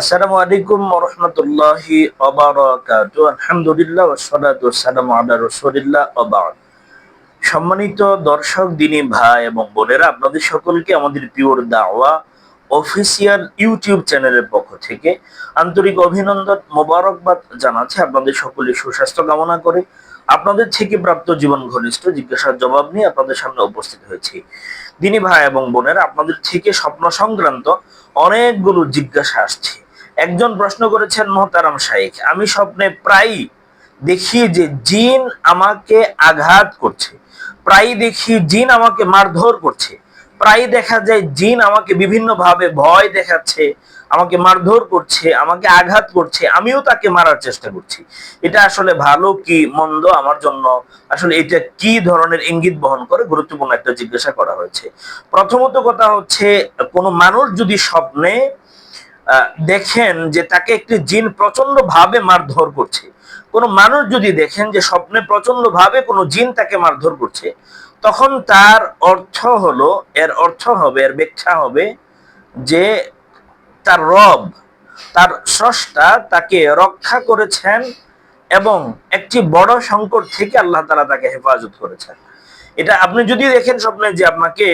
আসসালামু আলাইকুম রহমতুল্লাহি আলহামদুলিল্লাহ সম্মানিত দর্শক, দিনী ভাই এবং বোনেরা, আপনাদের সকলকে আমাদের পিওর দাওয়া অফিসিয়াল ইউটিউব চ্যানেলের পক্ষ থেকে আন্তরিক অভিনন্দন মোবারকবাদ জানাচ্ছে। আপনাদের সকলের সুস্বাস্থ্য কামনা করে আপনাদের থেকে প্রাপ্ত জীবন ঘনিষ্ঠ জিজ্ঞাসার জবাব নিয়ে আপনাদের সামনে উপস্থিত হয়েছি। দিনী ভাই এবং বোনেরা, আপনাদের থেকে স্বপ্ন সংক্রান্ত অনেকগুলো জিজ্ঞাসা আসছে। একজন প্রশ্ন করেছেন মোহতারাম শাইখ, আমি স্বপ্নে প্রায় দেখি যে জিন আমাকে আঘাত করছে। প্রায় দেখি জিন আমাকে মারধর করছে। প্রায় দেখা যায় জিন আমাকে বিভিন্ন ভাবে ভয় দেখাচ্ছে, আমাকে মারধর করছে, আমাকে আঘাত করছে। আমিও তাকে মারার চেষ্টা করছি। এটা আসলে ভালো কি মন্দ? আমার জন্য আসলে এটা কি ধরনের ইঙ্গিত বহন করে? গুরুত্বপূর্ণ একটা জিজ্ঞাসা করা হয়েছে। প্রথমত কথা হচ্ছে, কোনো মানুষ যদি স্বপ্নে দেখেন যে তাকে একটি জিন প্রচণ্ড ভাবে মারধর করছে। কোনো মানুষ যদি দেখেন যে স্বপ্নে প্রচণ্ড ভাবে কোনো জিন তাকে মারধর করছে, তখন তার অর্থ হলো, এর অর্থ হবে, এর ব্যাখ্যা হবে যে তার রব, তার স্রষ্টা তাকে রক্ষা করেছেন এবং একটি বড় সংকট থেকে আল্লাহ তালা তাকে হেফাজত করেছেন। এটা আপনি যদি দেখেন স্বপ্নে যে আপনাকে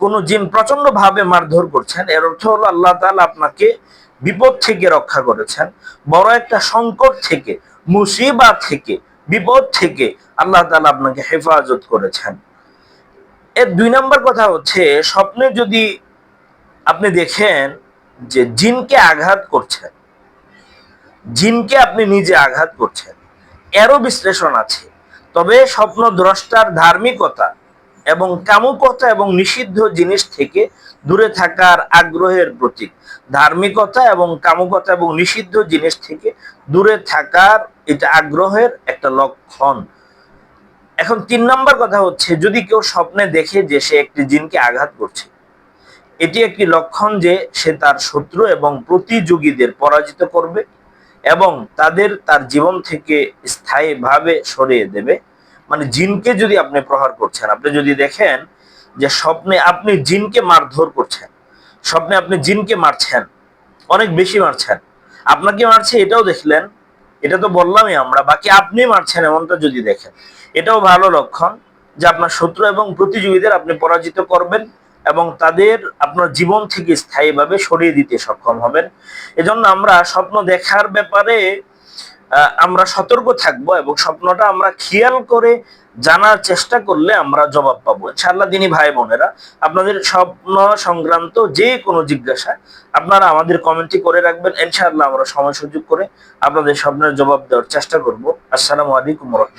কোন জিন প্রচণ্ড ভাবে মারধর করছেন, এর অর্থ হলো আল্লাহ তালা আপনাকে বিপদ থেকে রক্ষা করেছেন। বড় একটা সংকট থেকে মুসিবা থেকে, বিপদ থেকে আল্লাহ তালা আপনাকে হেফাজত করেছেন। এর দুই নম্বর কথা হচ্ছে, স্বপ্নে যদি আপনি দেখেন যে জিনকে আঘাত করছেন জিনকে আপনি নিজে আঘাত করছেন, এরও বিশ্লেষণ আছে। তবে স্বপ্ন দ্রষ্টার ধার্মিকতা এবং কামুকতা এবং নিষিদ্ধ জিনিস থেকে দূরে থাকার আগ্রহের প্রতীক। ধার্মিকতা এবং কামুকতা এবং নিষিদ্ধ জিনিস থেকে দূরে থাকার এটা আগ্রহের একটা লক্ষণ। এখন তিন নম্বর কথা হচ্ছে, যদি কেউ স্বপ্নে দেখে যে সে একটি জিনকে আঘাত করছে, এটি একটি লক্ষণ যে সে তার শত্রু এবং প্রতিযোগীদের পরাজিত করবে এবং তাদের তার জীবন থেকে স্থায়ীভাবে সরিয়ে দেবে। মানে জিনকে যদি আপনি প্রহার করছেন, আপনি যদি দেখেন যে স্বপ্নে আপনি জিনকে মারধর করছেন, স্বপ্নে আপনি জিনকে মারছেন, অনেক বেশি মারছেন আপনাকে মারছে? এটাও দেখলেন, এটা তো বললামই আমরা, বাকি আপনি মারছেন এমনটা যদি দেখেন, এটাও ভালো লক্ষণ যে আপনার শত্রু এবং প্রতিযোগীদের আপনি পরাজিত করবেন এবং তাদের আপনার জীবন থেকে স্থায়ীভাবে সরিয়ে দিতে সক্ষম হবেন। এজন্য আমরা স্বপ্ন দেখার ব্যাপারে আমরা সতর্ক থাকব এবং স্বপ্নটা আমরা খেয়াল করে জানার চেষ্টা করলে আমরা জবাব পাবো। ইনশাআল্লাহ দিনী ভাই বোনেরা, আপনাদের স্বপ্ন সংক্রান্ত যে কোনো জিজ্ঞাসা আপনারা আমাদের কমেন্টে করে রাখবেন। ইনশাআল্লাহ আমরা সময় সুযোগ করে আপনাদের স্বপ্নের জবাব দেওয়ার চেষ্টা করব। আসসালামু আলাইকুম রহমতুল্লাহ।